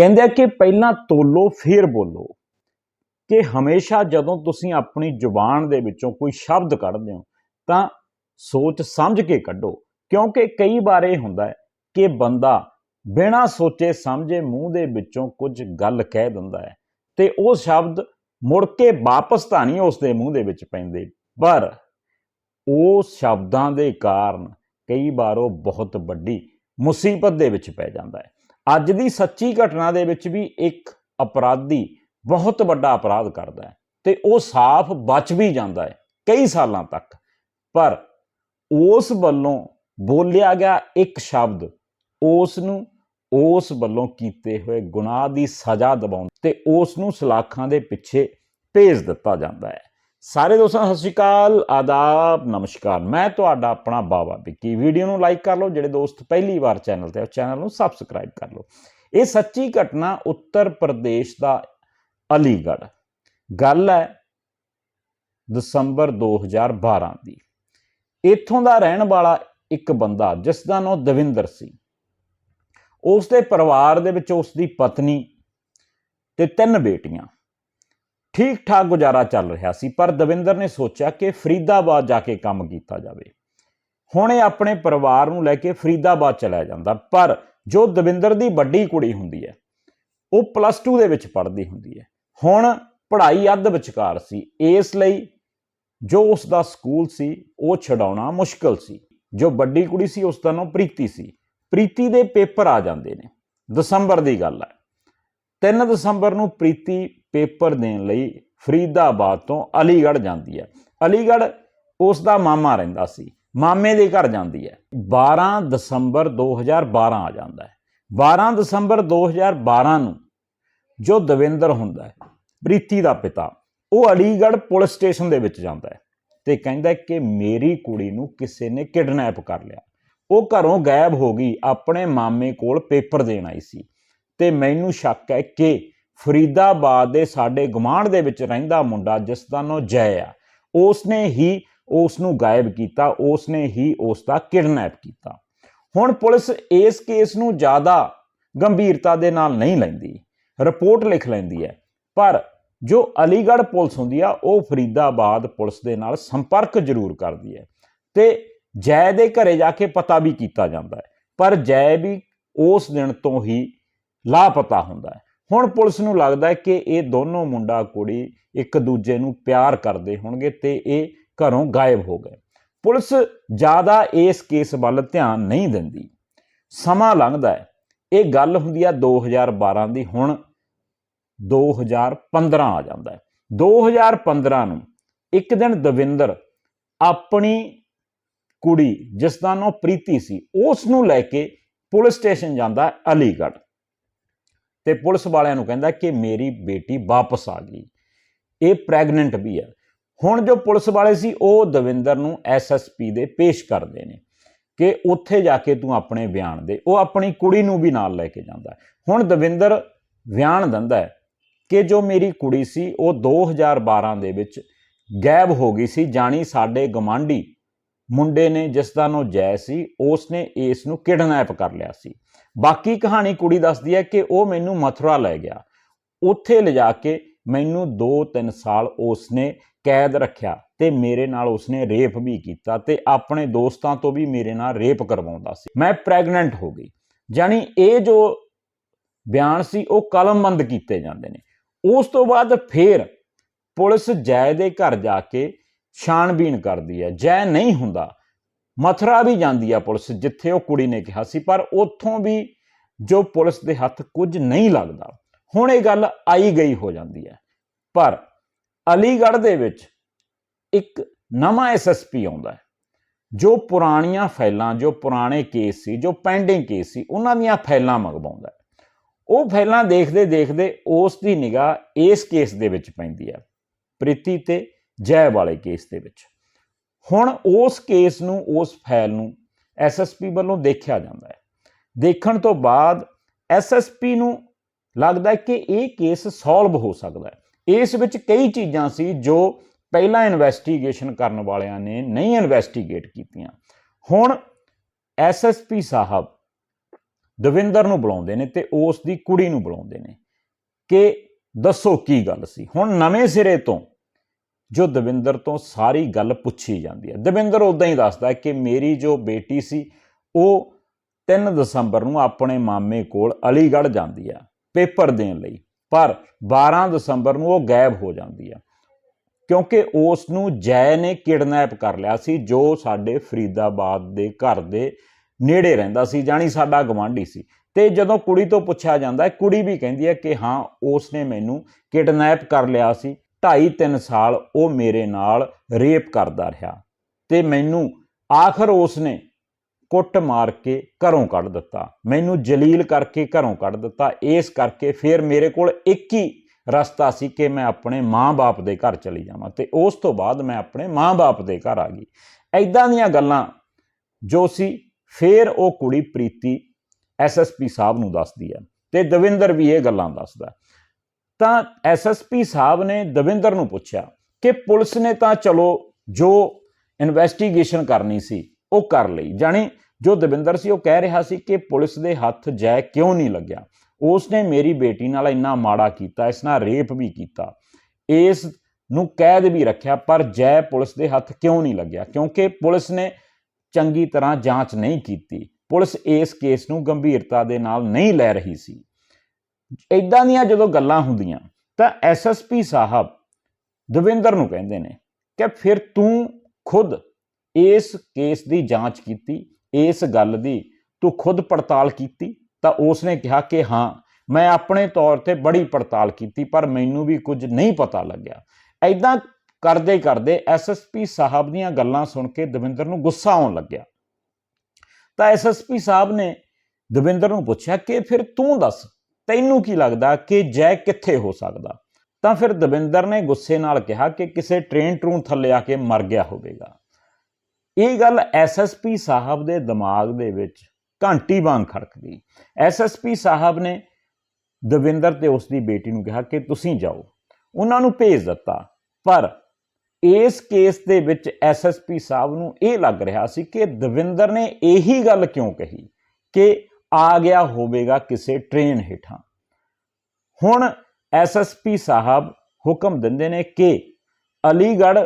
ਕਹਿੰਦੇ ਆ ਕਿ ਪਹਿਲਾਂ ਤੋਲੋ, ਫਿਰ ਬੋਲੋ। ਕਿ ਹਮੇਸ਼ਾ ਜਦੋਂ ਤੁਸੀਂ ਆਪਣੀ ਜ਼ੁਬਾਨ ਦੇ ਵਿੱਚੋਂ ਕੋਈ ਸ਼ਬਦ ਕੱਢਦੇ ਹੋ, ਤਾਂ ਸੋਚ ਸਮਝ ਕੇ ਕੱਢੋ। ਕਿਉਂਕਿ ਕਈ ਵਾਰ ਇਹ ਹੁੰਦਾ ਹੈ ਕਿ ਬੰਦਾ ਬਿਨਾਂ ਸੋਚੇ ਸਮਝੇ ਮੂੰਹ ਦੇ ਵਿੱਚੋਂ ਕੁਝ ਗੱਲ ਕਹਿ ਦਿੰਦਾ ਹੈ ਤੇ ਉਹ ਸ਼ਬਦ ਮੁੜ ਕੇ ਵਾਪਸ ਤਾਂ ਨਹੀਂ ਉਸ ਦੇ ਮੂੰਹ ਦੇ ਵਿੱਚ ਪੈਂਦੇ। ਪਰ ਉਹ ਸ਼ਬਦਾਂ ਦੇ ਕਾਰਨ ਕਈ ਵਾਰ ਉਹ ਬਹੁਤ ਵੱਡੀ ਮੁਸੀਬਤ ਦੇ ਵਿੱਚ ਪੈ ਜਾਂਦਾ ਹੈ। ਅੱਜ ਦੀ ਸੱਚੀ ਘਟਨਾ ਦੇ ਵਿੱਚ ਵੀ ਇੱਕ ਅਪਰਾਧੀ ਬਹੁਤ ਵੱਡਾ ਅਪਰਾਧ ਕਰਦਾ ਹੈ ਤੇ ਉਹ ਸਾਫ਼ ਬਚ ਵੀ ਜਾਂਦਾ ਹੈ ਕਈ ਸਾਲਾਂ ਤੱਕ। ਪਰ ਉਸ ਵੱਲੋਂ ਬੋਲਿਆ ਗਿਆ ਇੱਕ ਸ਼ਬਦ, ਉਸ ਨੂੰ ਉਸ ਵੱਲੋਂ ਕੀਤੇ ਹੋਏ ਗੁਨਾਹ ਦੀ ਸਜ਼ਾ ਦਿਵਾਉਣ ਤੇ ਉਸ ਨੂੰ ਸਲਾਖਾਂ ਦੇ ਪਿੱਛੇ ਭੇਜ ਦਿੱਤਾ ਜਾਂਦਾ ਹੈ। ਸਾਰੇ ਦੋਸਤਾਂ, ਸਤਿ ਸ਼੍ਰੀ ਅਕਾਲ, ਆਦਾਬ, ਨਮਸਕਾਰ। ਮੈਂ ਤੁਹਾਡਾ ਆਪਣਾ ਬਾਬਾ ਵਿੱਕੀ। ਵੀਡੀਓ ਨੂੰ ਲਾਈਕ ਕਰ ਲਓ, ਜਿਹੜੇ ਦੋਸਤ ਪਹਿਲੀ ਵਾਰ ਚੈਨਲ ਤੇ ਆ, ਚੈਨਲ ਨੂੰ ਸਬਸਕ੍ਰਾਈਬ ਕਰ ਲਓ। ਇਹ ਸੱਚੀ ਘਟਨਾ ਉੱਤਰ ਪ੍ਰਦੇਸ਼ ਦਾ ਅਲੀਗੜ੍ਹ। ਗੱਲ ਹੈ ਦਸੰਬਰ 2012 ਦੀ। ਇੱਥੋਂ ਦਾ ਰਹਿਣ ਵਾਲਾ ਇੱਕ ਬੰਦਾ, ਜਿਸ ਦਾ ਨਾਮ ਦਵਿੰਦਰ ਸੀ। ਉਸ ਦੇ ਪਰਿਵਾਰ ਦੇ ਵਿੱਚ ਉਸ ਦੀ ਪਤਨੀ ਤੇ ਤਿੰਨ ਬੇਟੀਆਂ। ਠੀਕ ਠਾਕ ਗੁਜ਼ਾਰਾ ਚੱਲ ਰਿਹਾ ਸੀ, ਪਰ ਦਵਿੰਦਰ ਨੇ ਸੋਚਿਆ ਕਿ ਫਰੀਦਾਬਾਦ ਜਾ ਕੇ ਕੰਮ ਕੀਤਾ ਜਾਵੇ। ਹੁਣ ਇਹ ਆਪਣੇ ਪਰਿਵਾਰ ਨੂੰ ਲੈ ਕੇ ਫਰੀਦਾਬਾਦ ਚਲਾ ਜਾਂਦਾ, ਪਰ ਜੋ ਦਵਿੰਦਰ ਦੀ ਵੱਡੀ ਕੁੜੀ ਹੁੰਦੀ ਹੈ, ਉਹ ਪਲੱਸ 2 ਦੇ ਵਿੱਚ ਪੜ੍ਹਦੀ ਹੁੰਦੀ ਹੈ। ਹੁਣ ਪੜ੍ਹਾਈ ਅੱਧ ਵਿਚਕਾਰ ਸੀ, ਇਸ ਲਈ ਜੋ ਉਸ ਦਾ ਸਕੂਲ ਸੀ, ਉਹ ਛਡਾਉਣਾ ਮੁਸ਼ਕਲ ਸੀ। ਜੋ ਵੱਡੀ ਕੁੜੀ ਸੀ, ਉਸ ਦਾ ਨਾਮ ਪ੍ਰੀਤੀ ਸੀ। ਪ੍ਰੀਤੀ ਦੇ ਪੇਪਰ ਆ ਜਾਂਦੇ ਨੇ। ਦਸੰਬਰ ਦੀ ਗੱਲ ਹੈ। 3 ਦਸੰਬਰ ਨੂੰ ਪ੍ਰੀਤੀ ਪੇਪਰ ਦੇਣ ਲਈ ਫਰੀਦਾਬਾਦ ਤੋਂ ਅਲੀਗੜ੍ਹ ਜਾਂਦੀ ਹੈ। ਅਲੀਗੜ੍ਹ ਉਸ ਦਾ ਮਾਮਾ ਰਹਿੰਦਾ ਸੀ। ਮਾਮੇ ਦੇ ਘਰ ਜਾਂਦੀ ਹੈ। 12 ਦਸੰਬਰ 2012 ਆ ਜਾਂਦਾ ਹੈ। 12 ਦਸੰਬਰ 2012 ਨੂੰ ਜੋ ਦਵਿੰਦਰ ਹੁੰਦਾ ਹੈ, ਪ੍ਰੀਤੀ ਦਾ ਪਿਤਾ, ਉਹ ਅਲੀਗੜ੍ਹ ਪੁਲਿਸ ਸਟੇਸ਼ਨ ਦੇ ਵਿੱਚ ਜਾਂਦਾ ਹੈ ਤੇ ਕਹਿੰਦਾ ਕਿ ਮੇਰੀ ਕੁੜੀ ਨੂੰ ਕਿਸੇ ਨੇ ਕਿਡਨੈਪ ਕਰ ਲਿਆ। ਉਹ ਘਰੋਂ ਗਾਇਬ ਹੋ ਗਈ, ਆਪਣੇ ਮਾਮੇ ਕੋਲ ਪੇਪਰ ਦੇਣ ਆਈ ਸੀ ਤੇ ਮੈਨੂੰ ਸ਼ੱਕ ਹੈ ਕਿ ਫਰੀਦਾਬਾਦ ਦੇ ਸਾਡੇ ਗਮਾਂਡ ਦੇ ਵਿੱਚ ਰਹਿੰਦਾ ਮੁੰਡਾ ਜਿਸ ਦਾ ਨਾਮ ਜੈ ਆ। ਉਸ ਨੇ ਹੀ ਉਸ ਨੂੰ ਗਾਇਬ ਕੀਤਾ ਉਸ ਨੇ ਹੀ ਉਸ ਦਾ ਕਿਡਨੈਪ ਕੀਤਾ। ਹੁਣ ਪੁਲਿਸ ਇਸ ਕੇਸ ਨੂੰ ਜ਼ਿਆਦਾ ਗੰਭੀਰਤਾ ਦੇ ਨਾਲ ਨਹੀਂ ਲੈਂਦੀ, ਰਿਪੋਰਟ ਲਿਖ ਲੈਂਦੀ ਹੈ। ਪਰ ਜੋ ਅਲੀਗੜ੍ਹ ਪੁਲਿਸ ਹੁੰਦੀ ਆ, ਉਹ ਫਰੀਦਾਬਾਦ ਪੁਲਿਸ ਦੇ ਨਾਲ ਸੰਪਰਕ ਜ਼ਰੂਰ ਕਰਦੀ ਹੈ ਤੇ ਜੈ ਦੇ ਘਰੇ ਜਾ ਕੇ ਪਤਾ ਵੀ ਕੀਤਾ ਜਾਂਦਾ ਹੈ। ਪਰ ਜੈ ਵੀ ਉਸ ਦਿਨ ਤੋਂ ਹੀ ਲਾਪਤਾ ਹੁੰਦਾ ਹੈ। ਹੁਣ ਪੁਲਿਸ ਨੂੰ ਲੱਗਦਾ ਹੈ ਕਿ ਇਹ ਦੋਨੋਂ ਮੁੰਡਾ ਕੁੜੀ ਇੱਕ ਦੂਜੇ ਨੂੰ ਪਿਆਰ ਕਰਦੇ ਹੋਣਗੇ ਤੇ ਇਹ ਘਰੋਂ ਗਾਇਬ ਹੋ ਗਏ। ਪੁਲਿਸ ਜ਼ਿਆਦਾ ਇਸ ਕੇਸ ਵੱਲ ਧਿਆਨ ਨਹੀਂ ਦਿੰਦੀ। ਸਮਾਂ ਲੰਘਦਾ ਹੈ। ਇਹ ਗੱਲ ਹੁੰਦੀ ਆ 2012 ਦੀ, ਹੁਣ 2015 ਆ ਜਾਂਦਾ ਹੈ। 2015 ਨੂੰ ਇੱਕ ਦਿਨ ਦਵਿੰਦਰ ਆਪਣੀ ਕੁੜੀ, ਜਿਸ ਦਾ ਨਾਮ ਪ੍ਰੀਤੀ ਸੀ, ਉਸ ਨੂੰ ਲੈ ਕੇ ਪੁਲਿਸ ਸਟੇਸ਼ਨ ਜਾਂਦਾ ਅਲੀਗੜ੍ਹ। ਤੇ ਪੁਲਿਸ ਵਾਲਿਆਂ ਨੂੰ ਕਹਿੰਦਾ ਕਿ ਮੇਰੀ ਬੇਟੀ ਵਾਪਸ ਆ ਗਈ। ਇਹ ਪ੍ਰੈਗਨੈਂਟ ਵੀ ਹੈ। ਹੁਣ ਜੋ ਪੁਲਿਸ ਵਾਲੇ ਸੀ, ਉਹ ਦਵਿੰਦਰ ਨੂੰ ਐਸਐਸਪੀ ਦੇ ਪੇਸ਼ ਕਰਦੇ ਨੇ ਕਿ ਉੱਥੇ ਜਾ ਕੇ ਤੂੰ ਆਪਣੇ ਬਿਆਨ ਦੇ। ਉਹ ਆਪਣੀ ਕੁੜੀ ਨੂੰ ਵੀ ਨਾਲ ਲੈ ਕੇ ਜਾਂਦਾ ਹੁਣ ਦਵਿੰਦਰ ਬਿਆਨ ਦਿੰਦਾ ਕਿ ਜੋ ਮੇਰੀ ਕੁੜੀ ਸੀ, ਉਹ 2012 ਦੇ ਵਿੱਚ ਗਾਇਬ ਹੋ ਗਈ ਸੀ, ਜਾਣੀ ਸਾਡੇ ਗਮਾਂਡੀ ਮੁੰਡੇ ਨੇ ਜਿਸ ਦਾ ਨਾਮ ਜੈ ਸੀ ਉਸ ਨੇ ਇਸ ਨੂੰ ਕਿਡਨੈਪ ਕਰ ਲਿਆ ਸੀ। ਬਾਕੀ ਕਹਾਣੀ ਕੁੜੀ ਦੱਸਦੀ ਹੈ ਕਿ ਉਹ ਮੈਨੂੰ ਮਥੁਰਾ ਲੈ ਗਿਆ। ਉੱਥੇ ਲਿਜਾ ਕੇ ਮੈਨੂੰ 2-3 ਸਾਲ ਉਸਨੇ ਕੈਦ ਰੱਖਿਆ ਤੇ ਮੇਰੇ ਨਾਲ ਉਸਨੇ ਰੇਪ ਵੀ ਕੀਤਾ ਤੇ ਆਪਣੇ ਦੋਸਤਾਂ ਤੋਂ ਵੀ ਮੇਰੇ ਨਾਲ ਰੇਪ ਕਰਵਾਉਂਦਾ ਸੀ। ਮੈਂ ਪ੍ਰੈਗਨੈਂਟ ਹੋ ਗਈ। ਜਾਨੀ ਇਹ ਜੋ ਬਿਆਨ ਸੀ, ਉਹ ਕਲਮਬੰਦ ਕੀਤੇ ਜਾਂਦੇ ਨੇ। ਉਸ ਤੋਂ ਬਾਅਦ ਫੇਰ ਪੁਲਿਸ ਜੈ ਦੇ ਘਰ ਜਾ ਕੇ ਛਾਣਬੀਣ ਕਰਦੀ ਹੈ। ਜੈ ਨਹੀਂ ਹੁੰਦਾ। ਮਥੁਰਾ ਵੀ ਜਾਂਦੀ ਆ ਪੁਲਿਸ, ਜਿੱਥੇ ਉਹ ਕੁੜੀ ਨੇ ਕਿਹਾ ਸੀ, ਪਰ ਉੱਥੋਂ ਵੀ ਜੋ ਪੁਲਿਸ ਦੇ ਹੱਥ ਕੁਝ ਨਹੀਂ ਲੱਗਦਾ, ਹੁਣ ਇਹ ਗੱਲ ਆਈ ਗਈ ਹੋ ਜਾਂਦੀ ਹੈ। ਪਰ ਅਲੀਗੜ੍ਹ ਦੇ ਵਿੱਚ ਇੱਕ ਨਵਾਂ ਐਸਐਸਪੀ ਆਉਂਦਾ ਹੈ, ਜੋ ਪੁਰਾਣੀਆਂ ਫਾਈਲਾਂ, ਜੋ ਪੁਰਾਣੇ ਕੇਸ ਸੀ, ਜੋ ਪੈਂਡਿੰਗ ਕੇਸ ਸੀ, ਉਹਨਾਂ ਦੀਆਂ ਫਾਈਲਾਂ ਮੰਗਵਾਉਂਦਾ ਹੈ। ਉਹ ਫਾਈਲਾਂ ਦੇਖਦੇ ਦੇਖਦੇ ਉਸ ਦੀ ਨਿਗਾਹ ਇਸ ਕੇਸ ਦੇ ਵਿੱਚ ਪੈਂਦੀ ਹੈ, ਪ੍ਰੀਤੀ ਤੇ ਜੈ ਵਾਲੇ ਕੇਸ ਦੇ ਵਿੱਚ। ਹੁਣ ਉਸ ਕੇਸ ਨੂੰ, ਉਸ ਫਾਈਲ ਨੂੰ ਐਸਐਸਪੀ ਵੱਲੋਂ ਦੇਖਿਆ ਜਾਂਦਾ ਹੈ। ਦੇਖਣ ਤੋਂ ਬਾਅਦ ਐਸਐਸਪੀ ਨੂੰ ਲੱਗਦਾ ਕਿ ਇਹ ਕੇਸ ਸੋਲਵ ਹੋ ਸਕਦਾ ਹੈ। ਇਸ ਵਿੱਚ ਕਈ ਚੀਜ਼ਾਂ ਸੀ ਜੋ ਪਹਿਲਾਂ ਇਨਵੈਸਟੀਗੇਸ਼ਨ ਕਰਨ ਵਾਲਿਆਂ ਨੇ ਨਹੀਂ ਇਨਵੈਸਟੀਗੇਟ ਕੀਤੀਆਂ। ਹੁਣ ਐਸਐਸਪੀ ਸਾਹਿਬ ਦਵਿੰਦਰ ਨੂੰ ਬੁਲਾਉਂਦੇ ਨੇ ਤੇ ਉਸ ਦੀ ਕੁੜੀ ਨੂੰ ਬੁਲਾਉਂਦੇ ਨੇ। ਕਿ ਦੱਸੋ ਕੀ ਗੱਲ ਸੀ? ਹੁਣ ਨਵੇਂ ਸਿਰੇ ਤੋਂ ਜੋ ਦਵਿੰਦਰ ਤੋਂ ਸਾਰੀ ਗੱਲ ਪੁੱਛੀ ਜਾਂਦੀ ਹੈ। ਦਵਿੰਦਰ ਉਦਾਂ ਹੀ ਦੱਸਦਾ ਕਿ ਮੇਰੀ ਜੋ ਬੇਟੀ ਸੀ, ਉਹ 3 ਦਸੰਬਰ ਨੂੰ ਆਪਣੇ ਮਾਮੇ ਕੋਲ ਅਲੀਗੜ੍ਹ ਜਾਂਦੀ ਹੈ ਪੇਪਰ ਦੇਣ ਲਈ, ਪਰ 12 ਦਸੰਬਰ ਨੂੰ ਉਹ ਗਾਇਬ ਹੋ ਜਾਂਦੀ ਹੈ। ਕਿਉਂਕਿ ਉਸ ਨੂੰ ਜੈ ਨੇ ਕਿਡਨੈਪ ਕਰ ਲਿਆ ਸੀ, ਜੋ ਸਾਡੇ ਫਰੀਦਾਬਾਦ ਦੇ ਘਰ ਦੇ ਨੇੜੇ ਰਹਿੰਦਾ ਸੀ, ਜਾਣੀ ਸਾਡਾ ਗਵਾਂਢੀ ਸੀ। ਤੇ ਜਦੋਂ ਕੁੜੀ ਤੋਂ ਪੁੱਛਿਆ ਜਾਂਦਾ ਹੈ, ਕੁੜੀ ਵੀ ਕਹਿੰਦੀ ਹੈ ਕਿ ਹਾਂ, ਉਸ ਨੇ ਮੈਨੂੰ ਕਿਡਨੈਪ ਕਰ ਲਿਆ ਸੀ। 2.5 3 ਸਾਲ ਉਹ ਮੇਰੇ ਨਾਲ ਰੇਪ ਕਰਦਾ ਰਿਹਾ ਤੇ ਮੈਨੂੰ ਆਖਰ ਉਸਨੇ ਕੁੱਟ ਮਾਰ ਕੇ ਘਰੋਂ ਕੱਢ ਦਿੱਤਾ। ਮੈਨੂੰ ਜਲੀਲ ਕਰਕੇ ਘਰੋਂ ਕੱਢ ਦਿੱਤਾ। ਇਸ ਕਰਕੇ ਫਿਰ ਮੇਰੇ ਕੋਲ ਇੱਕ ਹੀ ਰਸਤਾ ਸੀ ਕਿ ਮੈਂ ਆਪਣੇ ਮਾਂ-ਬਾਪ ਦੇ ਘਰ ਚਲੀ ਜਾਵਾਂ ਤੇ ਉਸ ਤੋਂ ਬਾਅਦ ਮੈਂ ਆਪਣੇ ਮਾਂ-ਬਾਪ ਦੇ ਘਰ ਆ ਗਈ। ਐਦਾਂ ਦੀਆਂ ਗੱਲਾਂ ਜੋ ਸੀ, ਫਿਰ ਉਹ ਕੁੜੀ ਪ੍ਰੀਤੀ ਐਸਐਸਪੀ ਸਾਹਿਬ ਨੂੰ ਦੱਸਦੀ ਹੈ ਤੇ ਦਵਿੰਦਰ ਵੀ ਇਹ ਗੱਲਾਂ ਦੱਸਦਾ। ਤਾਂ ਐਸਐਸਪੀ ਸਾਹਿਬ ਨੇ ਦਵਿੰਦਰ ਨੂੰ ਪੁੱਛਿਆ ਕਿ ਪੁਲਿਸ ਨੇ ਤਾਂ ਚਲੋ ਜੋ ਇਨਵੈਸਟੀਗੇਸ਼ਨ ਕਰਨੀ ਸੀ ਉਹ ਕਰ ਲਈ। ਜਾਣੀ ਜੋ ਦਵਿੰਦਰ ਸੀ ਉਹ ਕਹਿ ਰਿਹਾ ਸੀ ਕਿ ਪੁਲਿਸ ਦੇ ਹੱਥ ਜੈ ਕਿਉਂ ਨਹੀਂ ਲੱਗਿਆ। ਉਸ ਨੇ ਮੇਰੀ ਬੇਟੀ ਨਾਲ ਇੰਨਾ ਮਾੜਾ ਕੀਤਾ, ਇਸ ਨਾਲ ਰੇਪ ਵੀ ਕੀਤਾ। ਇਸ ਨੂੰ ਕੈਦ ਵੀ ਰੱਖਿਆ, ਪਰ ਜੈ ਪੁਲਿਸ ਦੇ ਹੱਥ ਕਿਉਂ ਨਹੀਂ ਲੱਗਿਆ? ਕਿਉਂਕਿ ਪੁਲਿਸ ਨੇ ਚੰਗੀ ਤਰ੍ਹਾਂ ਜਾਂਚ ਨਹੀਂ ਕੀਤੀ। ਪੁਲਿਸ ਇਸ ਕੇਸ ਨੂੰ ਗੰਭੀਰਤਾ ਦੇ ਨਾਲ ਨਹੀਂ ਲੈ ਰਹੀ ਸੀ। ਇਦਾਂ ਦੀਆਂ ਜਦੋਂ ਗੱਲਾਂ ਹੁੰਦੀਆਂ, ਤਾਂ ਐਸਐਸਪੀ ਸਾਹਿਬ ਦਵਿੰਦਰ ਨੂੰ ਕਹਿੰਦੇ ਨੇ ਕਿ ਫਿਰ ਤੂੰ ਖੁਦ ਇਸ ਕੇਸ ਦੀ ਜਾਂਚ ਕੀਤੀ, ਇਸ ਗੱਲ ਦੀ, ਤੂੰ ਖੁਦ ਪੜਤਾਲ ਕੀਤੀ? ਤਾਂ ਉਸ ਨੇ ਕਿਹਾ ਕਿ ਹਾਂ, ਮੈਂ ਆਪਣੇ ਤੌਰ ਤੇ ਬੜੀ ਪੜਤਾਲ ਕੀਤੀ, ਪਰ ਮੈਨੂੰ ਵੀ ਕੁਝ ਨਹੀਂ ਪਤਾ ਲੱਗਿਆ। ਐਦਾਂ ਕਰਦੇ ਕਰਦੇ ਐਸਐਸਪੀ ਸਾਹਿਬ ਦੀਆਂ ਗੱਲਾਂ ਸੁਣ ਕੇ ਦਵਿੰਦਰ ਨੂੰ ਗੁੱਸਾ ਆਉਣ ਲੱਗਿਆ। ਤਾਂ ਐਸਐਸਪੀ ਸਾਹਿਬ ਨੇ ਦਵਿੰਦਰ ਨੂੰ ਪੁੱਛਿਆ ਕਿ ਫਿਰ ਤੂੰ ਦੱਸ ਤੈਨੂੰ ਕੀ ਲੱਗਦਾ ਕਿ ਜੈ ਕਿੱਥੇ ਹੋ ਸਕਦਾ? ਤਾਂ ਫਿਰ ਦਵਿੰਦਰ ਨੇ ਗੁੱਸੇ ਨਾਲ ਕਿਹਾ ਕਿ ਕਿਸੇ ਟ੍ਰੇਨ ਟਰੂਨ ਥੱਲੇ ਆ ਕੇ ਮਰ ਗਿਆ ਹੋਵੇਗਾ। ਇਹ ਗੱਲ ਐਸਐਸਪੀ ਸਾਹਿਬ ਦੇ ਦਿਮਾਗ ਦੇ ਵਿੱਚ ਘੰਟੀ ਵਾਂਗ ਖੜਕ ਗਈ ਐਸਐਸਪੀ ਸਾਹਿਬ ਨੇ ਦਵਿੰਦਰ ਤੇ ਉਸ ਦੀ ਬੇਟੀ ਨੂੰ ਕਿਹਾ ਕਿ ਤੁਸੀਂ ਜਾਓ। ਉਹਨਾਂ ਨੂੰ ਭੇਜ ਦਿੱਤਾ। ਪਰ ਇਸ ਕੇਸ ਦੇ ਵਿੱਚ ਐਸਐਸਪੀ ਸਾਹਿਬ ਨੂੰ ਇਹ ਲੱਗ ਰਿਹਾ ਸੀ ਕਿ ਦਵਿੰਦਰ ਨੇ ਇਹੀ ਗੱਲ ਕਿਉਂ ਕਹੀ ਕਿ ਆ ਗਿਆ ਹੋਵੇਗਾ ਕਿਸੇ ਟ੍ਰੇਨ ਹੇਠਾਂ। ਹੁਣ ਐਸਐਸਪੀ ਸਾਹਿਬ ਹੁਕਮ ਦਿੰਦੇ ਨੇ ਕਿ ਅਲੀਗੜ੍ਹ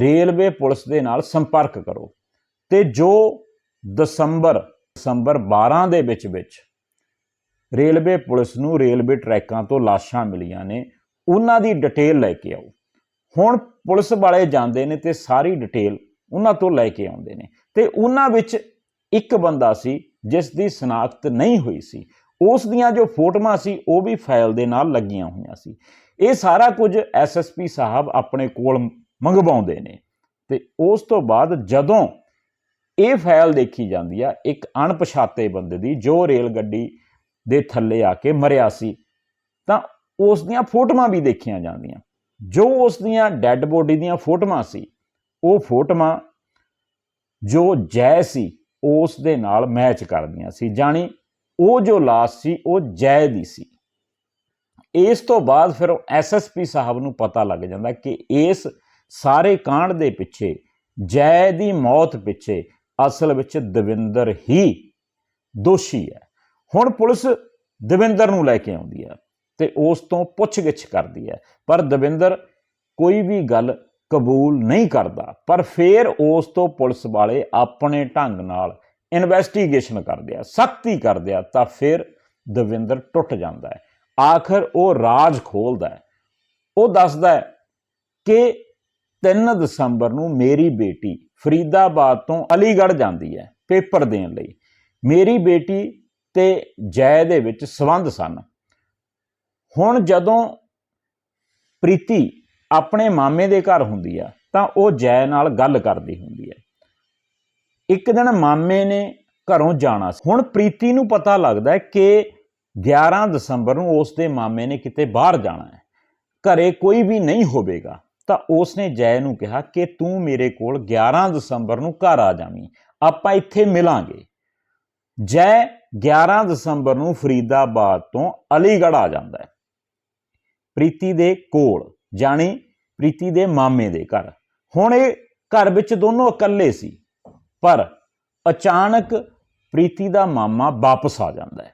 ਰੇਲਵੇ ਪੁਲਿਸ ਦੇ ਨਾਲ ਸੰਪਰਕ ਕਰੋ ਤੇ ਜੋ ਦਸੰਬਰ ਦਸੰਬਰ 12 ਦੇ ਵਿੱਚ ਵਿੱਚ ਰੇਲਵੇ ਪੁਲਿਸ ਨੂੰ ਰੇਲਵੇ ਟਰੈਕਾਂ ਤੋਂ ਲਾਸ਼ਾਂ ਮਿਲੀਆਂ ਨੇ, ਉਹਨਾਂ ਦੀ ਡਿਟੇਲ ਲੈ ਕੇ ਆਓ। ਹੁਣ ਪੁਲਿਸ ਵਾਲੇ ਜਾਂਦੇ ਨੇ ਤੇ ਸਾਰੀ ਡਿਟੇਲ ਉਹਨਾਂ ਤੋਂ ਲੈ ਕੇ ਆਉਂਦੇ ਨੇ ਤੇ ਉਹਨਾਂ ਵਿੱਚ ਇੱਕ ਬੰਦਾ ਸੀ ਜਿਸ ਦੀ ਸਨਾਖਤ ਨਹੀਂ ਹੋਈ ਸੀ, ਉਸ ਦੀਆਂ ਜੋ ਫੋਟੋਆਂ ਸੀ, ਉਹ ਵੀ ਫਾਈਲ ਦੇ ਨਾਲ ਲੱਗੀਆਂ ਹੋਈਆਂ ਸੀ। ਇਹ ਸਾਰਾ ਕੁਝ ਐਸਐਸਪੀ ਸਾਹਿਬ ਆਪਣੇ ਕੋਲ ਮੰਗਵਾਉਂਦੇ ਨੇ ਤੇ ਉਸ ਤੋਂ ਬਾਅਦ ਜਦੋਂ ਇਹ ਫਾਈਲ ਦੇਖੀ ਜਾਂਦੀ ਆ, ਇੱਕ ਅਣਪਛਾਤੇ ਬੰਦੇ ਦੀ ਜੋ ਰੇਲ ਗੱਡੀ ਦੇ ਥੱਲੇ ਆ ਕੇ ਮਰਿਆ ਸੀ, ਤਾਂ ਉਸ ਦੀਆਂ ਫੋਟੋਆਂ ਵੀ ਦੇਖੀਆਂ ਜਾਂਦੀਆਂ। ਜੋ ਉਸ ਦੀਆਂ ਡੈੱਡ ਬੋਡੀ ਦੀਆਂ ਫੋਟੋਆਂ ਸੀ, ਉਹ ਫੋਟੋਆਂ ਜੋ ਜੈ ਸੀ ਉਸ ਦੇ ਨਾਲ ਮੈਚ ਕਰਦੀਆਂ ਸੀ, ਜਾਣੀ ਉਹ ਜੋ ਲਾਸ਼ ਸੀ, ਉਹ ਜੈ ਦੀ ਸੀ। ਇਸ ਤੋਂ ਬਾਅਦ ਫਿਰ ਐਸਐਸਪੀ ਸਾਹਿਬ ਨੂੰ ਪਤਾ ਲੱਗ ਜਾਂਦਾ ਕਿ ਇਸ ਸਾਰੇ ਕਾਂਡ ਦੇ ਪਿੱਛੇ, ਜੈ ਦੀ ਮੌਤ ਪਿੱਛੇ ਅਸਲ ਵਿੱਚ ਦਵਿੰਦਰ ਹੀ ਦੋਸ਼ੀ ਹੈ। ਹੁਣ ਪੁਲਿਸ ਦਵਿੰਦਰ ਨੂੰ ਲੈ ਕੇ ਆਉਂਦੀ ਹੈ ਤੇ ਉਸ ਤੋਂ ਪੁੱਛਗਿੱਛ ਕਰਦੀ ਹੈ। ਪਰ ਦਵਿੰਦਰ ਕੋਈ ਵੀ ਗੱਲ ਕਬੂਲ ਨਹੀਂ ਕਰਦਾ, ਪਰ ਫਿਰ ਉਸ ਤੋਂ ਪੁਲਿਸ ਵਾਲੇ ਆਪਣੇ ਢੰਗ ਨਾਲ ਇਨਵੈਸਟੀਗੇਸ਼ਨ ਕਰਦੇ ਆ, ਸਖਤੀ ਕਰਦੇ ਆ, ਤਾਂ ਫਿਰ ਦਵਿੰਦਰ ਟੁੱਟ ਜਾਂਦਾ ਹੈ। ਆਖਰ ਉਹ ਰਾਜ ਖੋਲਦਾ ਹੈ। ਉਹ ਦੱਸਦਾ ਹੈ ਕਿ 3 ਦਸੰਬਰ ਨੂੰ ਮੇਰੀ ਬੇਟੀ ਫਰੀਦਾਬਾਦ ਤੋਂ ਅਲੀਗੜ੍ਹ ਜਾਂਦੀ ਹੈ ਪੇਪਰ ਦੇਣ ਲਈ। ਮੇਰੀ ਬੇਟੀ ਤੇ ਜੈ ਦੇ ਵਿੱਚ ਸਬੰਧ ਸਨ। ਹੁਣ ਜਦੋਂ ਪ੍ਰੀਤੀ ਆਪਣੇ ਮਾਮੇ ਦੇ ਘਰ ਹੁੰਦੀ ਆ, ਤਾਂ ਉਹ ਜੈ ਨਾਲ ਗੱਲ ਕਰਦੀ ਹੁੰਦੀ ਹੈ ਇੱਕ ਦਿਨ ਮਾਮੇ ਨੇ ਘਰੋਂ ਜਾਣਾ ਹੁਣ ਪ੍ਰੀਤੀ ਨੂੰ ਪਤਾ ਲੱਗਦਾ ਕਿ 11 ਦਸੰਬਰ ਨੂੰ ਉਸ ਦੇ ਮਾਮੇ ਨੇ ਕਿਤੇ ਬਾਹਰ ਜਾਣਾ ਹੈ। ਘਰੇ ਕੋਈ ਵੀ ਨਹੀਂ ਹੋਵੇਗਾ। ਤਾਂ ਉਸ ਨੇ ਜੈ ਨੂੰ ਕਿਹਾ ਕਿ ਤੂੰ ਮੇਰੇ ਕੋਲ 11 ਦਸੰਬਰ ਨੂੰ ਘਰ ਆ ਜਾਵੀਂ। ਆਪਾਂ ਇੱਥੇ ਮਿਲਾਂਗੇ। ਜੈ 11 ਦਸੰਬਰ ਨੂੰ ਫਰੀਦਾਬਾਦ ਤੋਂ ਅਲੀਗੜ੍ਹ ਆ ਜਾਂਦਾ ਹੈ। ਪ੍ਰੀਤੀ ਦੇ ਕੋਲ ਜਾਣੀ ਪ੍ਰੀਤੀ ਦੇ ਮਾਮੇ ਦੇ ਘਰ। ਹੁਣ ਇਹ ਘਰ ਵਿੱਚ ਦੋਨੋਂ ਇਕੱਲੇ ਸੀ, ਪਰ ਅਚਾਨਕ ਪ੍ਰੀਤੀ ਦਾ ਮਾਮਾ ਵਾਪਸ ਆ ਜਾਂਦਾ ਹੈ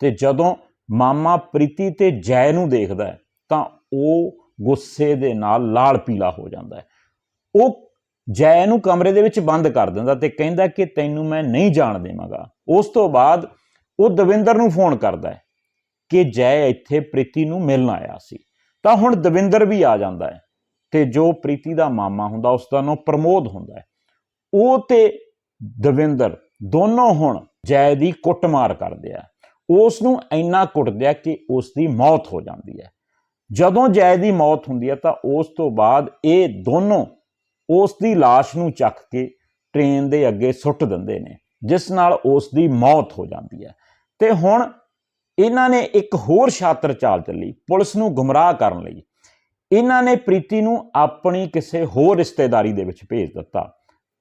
ਤੇ ਜਦੋਂ ਮਾਮਾ ਪ੍ਰੀਤੀ ਤੇ ਜੈ ਨੂੰ ਦੇਖਦਾ ਹੈ, ਤਾਂ ਉਹ ਗੁੱਸੇ ਦੇ ਨਾਲ ਲਾਲ ਪੀਲਾ ਹੋ ਜਾਂਦਾ ਹੈ। ਉਹ ਜੈ ਨੂੰ ਕਮਰੇ ਦੇ ਵਿੱਚ ਬੰਦ ਕਰ ਦਿੰਦਾ ਤੇ ਕਹਿੰਦਾ ਕਿ ਤੈਨੂੰ ਮੈਂ ਨਹੀਂ ਜਾਣ ਦੇਵਾਂਗਾ। ਉਸ ਤੋਂ ਬਾਅਦ ਉਹ ਦਵਿੰਦਰ ਨੂੰ ਫੋਨ ਕਰਦਾ ਹੈ ਕਿ ਜੈ ਇੱਥੇ ਪ੍ਰੀਤੀ ਨੂੰ ਮਿਲਣ ਆਇਆ ਸੀ। ਤਾਂ ਹੁਣ ਦਵਿੰਦਰ ਵੀ ਆ ਜਾਂਦਾ ਹੈ ਤੇ ਜੋ ਪ੍ਰੀਤੀ ਦਾ ਮਾਮਾ ਹੁੰਦਾ, ਉਸ ਦਾ ਨਾਮ ਪ੍ਰਮੋਦ ਹੁੰਦਾ ਹੈ। ਉਹ ਤੇ ਦਵਿੰਦਰ ਦੋਨੋਂ ਹੁਣ ਜੈ ਦੀ ਕੁੱਟਮਾਰ ਕਰਦੇ ਆ। ਉਸ ਨੂੰ ਇੰਨਾ ਕੁੱਟਦੇ ਆ ਕਿ ਉਸ ਦੀ ਮੌਤ ਹੋ ਜਾਂਦੀ ਹੈ। ਜਦੋਂ ਜੈ ਦੀ ਮੌਤ ਹੁੰਦੀ ਹੈ ਤਾਂ ਉਸ ਤੋਂ ਬਾਅਦ ਇਹ ਦੋਨੋਂ ਉਸ ਦੀ লাশ ਨੂੰ ਚੱਕ ਕੇ ਟ੍ਰੇਨ ਦੇ ਅੱਗੇ ਸੁੱਟ ਦਿੰਦੇ ਨੇ, ਜਿਸ ਨਾਲ ਉਸ ਦੀ ਮੌਤ ਹੋ ਜਾਂਦੀ ਹੈ। ਤੇ ਹੁਣ ਇਹਨਾਂ ਨੇ ਇੱਕ ਹੋਰ ਛਾਤਰ ਚਾਲ ਚੱਲੀ, ਪੁਲਿਸ ਨੂੰ ਗੁੰਮਰਾਹ ਕਰਨ ਲਈ। ਇਹਨਾਂ ਨੇ ਪ੍ਰੀਤੀ ਨੂੰ ਆਪਣੀ ਕਿਸੇ ਹੋਰ ਰਿਸ਼ਤੇਦਾਰੀ ਦੇ ਵਿੱਚ ਭੇਜ ਦਿੱਤਾ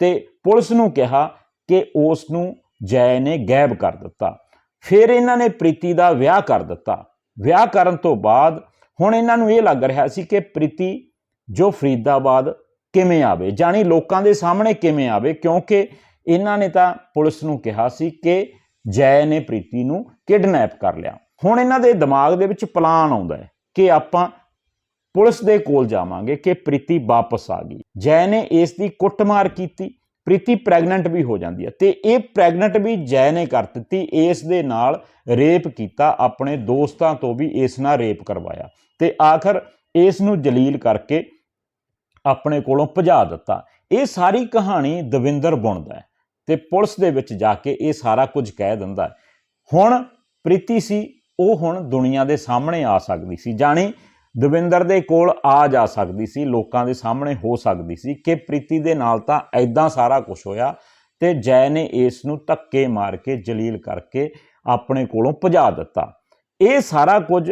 ਤੇ ਪੁਲਿਸ ਨੂੰ ਕਿਹਾ ਕਿ ਉਸ ਨੂੰ ਜੈ ਨੇ ਗਾਇਬ ਕਰ ਦਿੱਤਾ। ਫਿਰ ਇਹਨਾਂ ਨੇ ਪ੍ਰੀਤੀ ਦਾ ਵਿਆਹ ਕਰ ਦਿੱਤਾ। ਵਿਆਹ ਕਰਨ ਤੋਂ ਬਾਅਦ ਹੁਣ ਇਹਨਾਂ ਨੂੰ ਇਹ ਲੱਗ ਰਿਹਾ ਸੀ ਕਿ ਪ੍ਰੀਤੀ ਜੋ ਫਰੀਦਾਬਾਦ ਕਿਵੇਂ ਆਵੇ ਜਾਨੀ ਲੋਕਾਂ ਦੇ ਸਾਹਮਣੇ ਕਿਵੇਂ ਆਵੇ, ਕਿਉਂਕਿ ਇਹਨਾਂ ਨੇ ਤਾਂ ਪੁਲਿਸ ਨੂੰ ਕਿਹਾ ਸੀ ਕਿ ਜੈ ਨੇ ਪ੍ਰੀਤੀ ਨੂੰ ਕਿਡਨੈਪ ਕਰ ਲਿਆ। ਹੁਣ ਇਹਨਾਂ ਦੇ ਦਿਮਾਗ ਦੇ ਵਿੱਚ ਪਲਾਨ ਆਉਂਦਾ ਹੈ ਕਿ ਆਪਾਂ ਪੁਲਿਸ ਦੇ ਕੋਲ ਜਾਵਾਂਗੇ ਕਿ ਪ੍ਰੀਤੀ ਵਾਪਸ ਆ ਗਈ। ਜੈ ਨੇ ਇਸ ਦੀ ਕੁੱਟਮਾਰ ਕੀਤੀ। ਪ੍ਰੀਤੀ ਪ੍ਰੈਗਨੈਂਟ ਵੀ ਹੋ ਜਾਂਦੀ ਹੈ ਤੇ ਇਹ ਪ੍ਰੈਗਨੈਂਟ ਵੀ ਜੈ ਨੇ ਕਰ ਦਿੱਤੀ। ਇਸ ਦੇ ਨਾਲ ਰੇਪ ਕੀਤਾ, ਆਪਣੇ ਦੋਸਤਾਂ ਤੋਂ ਵੀ ਇਸ ਨਾਲ ਰੇਪ ਕਰਵਾਇਆ ਤੇ ਆਖਰ ਇਸ ਨੂੰ ਜਲੀਲ ਕਰਕੇ ਆਪਣੇ ਕੋਲੋਂ ਭਜਾ ਦਿੱਤਾ। ਇਹ ਸਾਰੀ ਕਹਾਣੀ ਦਵਿੰਦਰ ਬੁਣਦਾ ਹੈ। ਤੇ ਪੁਲਿਸ ਦੇ ਵਿੱਚ ਜਾ ਕੇ ਇਹ ਸਾਰਾ ਕੁਝ ਕਹਿ ਦਿੰਦਾ ਹੁਣ ਪ੍ਰੀਤੀ ਸੀ, ਉਹ ਹੁਣ ਦੁਨੀਆ ਦੇ ਸਾਹਮਣੇ ਆ ਸਕਦੀ ਸੀ। ਜਾਣੀ ਦਵਿੰਦਰ ਦੇ ਕੋਲ ਆ ਜਾ ਸਕਦੀ ਸੀ, ਲੋਕਾਂ ਦੇ ਸਾਹਮਣੇ ਹੋ ਸਕਦੀ ਸੀ ਕਿ ਪ੍ਰੀਤੀ ਦੇ ਨਾਲ ਤਾਂ ਐਦਾਂ ਸਾਰਾ ਕੁਝ ਹੋਇਆ ਤੇ ਜੈ ਨੇ ਇਸ ਨੂੰ ਧੱਕੇ ਮਾਰ ਕੇ ਜਲੀਲ ਕਰਕੇ ਆਪਣੇ ਕੋਲੋਂ ਭਜਾ ਦਿੱਤਾ। ਇਹ ਸਾਰਾ ਕੁਝ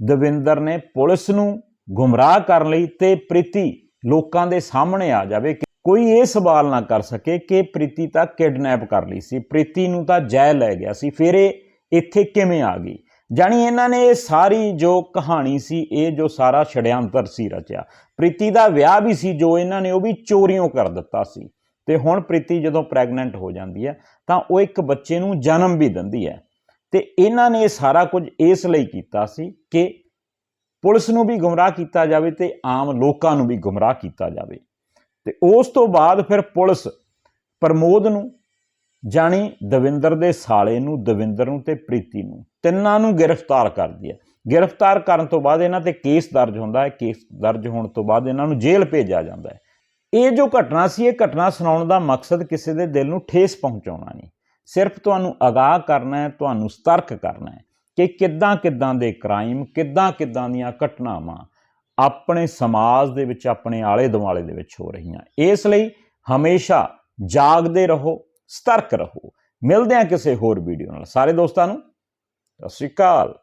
ਦਵਿੰਦਰ ਨੇ ਪੁਲਿਸ ਨੂੰ ਗੁੰਮਰਾਹ ਕਰਨ ਲਈ ਤੇ ਪ੍ਰੀਤੀ ਲੋਕਾਂ ਦੇ ਸਾਹਮਣੇ ਆ ਜਾਵੇ ਕਿ ਕੋਈ ਇਹ ਸਵਾਲ ਨਾ ਕਰ ਸਕੇ ਕਿ ਪ੍ਰੀਤੀ ਤਾਂ ਕਿਡਨੈਪ ਕਰ ਲਈ ਸੀ। ਪ੍ਰੀਤੀ ਨੂੰ ਤਾਂ ਜੈ ਲੈ ਗਿਆ ਸੀ। ਫਿਰ ਇਹ ਇੱਥੇ ਕਿਵੇਂ ਆ ਗਈ? ਜਾਣੀ ਇਹਨਾਂ ਨੇ ਇਹ ਸਾਰੀ ਜੋ ਕਹਾਣੀ ਸੀ, ਇਹ ਜੋ ਸਾਰਾ ਛੜਿਆੰਤਰ ਸੀ ਰਚਿਆ। ਪ੍ਰੀਤੀ ਦਾ ਵਿਆਹ ਵੀ ਸੀ ਜੋ ਇਹਨਾਂ ਨੇ ਉਹ ਵੀ ਚੋਰੀਆਂ ਕਰ ਦਿੱਤਾ ਸੀ। ਤੇ ਹੁਣ ਪ੍ਰੀਤੀ ਜਦੋਂ ਪ੍ਰੈਗਨੈਂਟ ਹੋ ਜਾਂਦੀ ਹੈ, ਤਾਂ ਉਹ ਇੱਕ ਬੱਚੇ ਨੂੰ ਜਨਮ ਵੀ ਦਿੰਦੀ ਹੈ। ਤੇ ਇਹਨਾਂ ਨੇ ਇਹ ਸਾਰਾ ਕੁਝ ਇਸ ਲਈ ਕੀਤਾ ਸੀ ਕਿ ਪੁਲਿਸ ਨੂੰ ਵੀ ਗੁੰਮਰਾਹ ਕੀਤਾ ਜਾਵੇ ਤੇ ਆਮ ਲੋਕਾਂ ਨੂੰ ਵੀ ਗੁੰਮਰਾਹ ਕੀਤਾ ਜਾਵੇ। ਤੇ ਉਸ ਤੋਂ ਬਾਅਦ ਫਿਰ ਪੁਲਿਸ ਪ੍ਰਮੋਦ ਨੂੰ, ਜਾਣੀ ਦਵਿੰਦਰ ਦੇ ਸਾਲੇ ਨੂੰ, ਦਵਿੰਦਰ ਨੂੰ ਤੇ ਪ੍ਰੀਤੀ ਨੂੰ, ਤਿੰਨਾਂ ਨੂੰ ਗ੍ਰਿਫਤਾਰ ਕਰਦੀ ਹੈ ਗ੍ਰਿਫਤਾਰ ਕਰਨ ਤੋਂ ਬਾਅਦ ਇਹਨਾਂ ਤੇ ਕੇਸ ਦਰਜ ਹੁੰਦਾ ਹੈ। ਕੇਸ ਦਰਜ ਹੋਣ ਤੋਂ ਬਾਅਦ ਇਹਨਾਂ ਨੂੰ ਜੇਲ੍ਹ ਭੇਜਿਆ ਜਾਂਦਾ ਹੈ। ਇਹ ਜੋ ਘਟਨਾ ਸੀ, ਇਹ ਘਟਨਾ ਸੁਣਾਉਣ ਦਾ ਮਕਸਦ ਕਿਸੇ ਦੇ ਦਿਲ ਨੂੰ ਠੇਸ ਪਹੁੰਚਾਉਣਾ ਨਹੀਂ। ਸਿਰਫ ਤੁਹਾਨੂੰ ਅਗਾਹ ਕਰਨਾ ਹੈ, ਤੁਹਾਨੂੰ ਸਤਰਕ ਕਰਨਾ ਹੈ ਕਿ ਕਿੱਦਾਂ ਕਿੱਦਾਂ ਦੇ ਕ੍ਰਾਈਮ ਕਿੱਦਾਂ ਕਿੱਦਾਂ ਦੀਆਂ ਘਟਨਾਵਾਂ ਆਪਣੇ ਸਮਾਜ ਦੇ ਵਿੱਚ, ਆਪਣੇ ਆਲੇ ਦੁਆਲੇ ਦੇ ਵਿੱਚ ਹੋ ਰਹੀਆਂ। ਇਸ ਲਈ ਹਮੇਸ਼ਾ ਜਾਗਦੇ ਰਹੋ, ਸਤਰਕ ਰਹੋ। ਮਿਲਦੇ ਹਾਂ ਕਿਸੇ ਹੋਰ ਵੀਡੀਓ ਨਾਲ। ਸਾਰੇ ਦੋਸਤਾਂ ਨੂੰ, ਸਤਿ ਸ਼੍ਰੀ ਅਕਾਲ।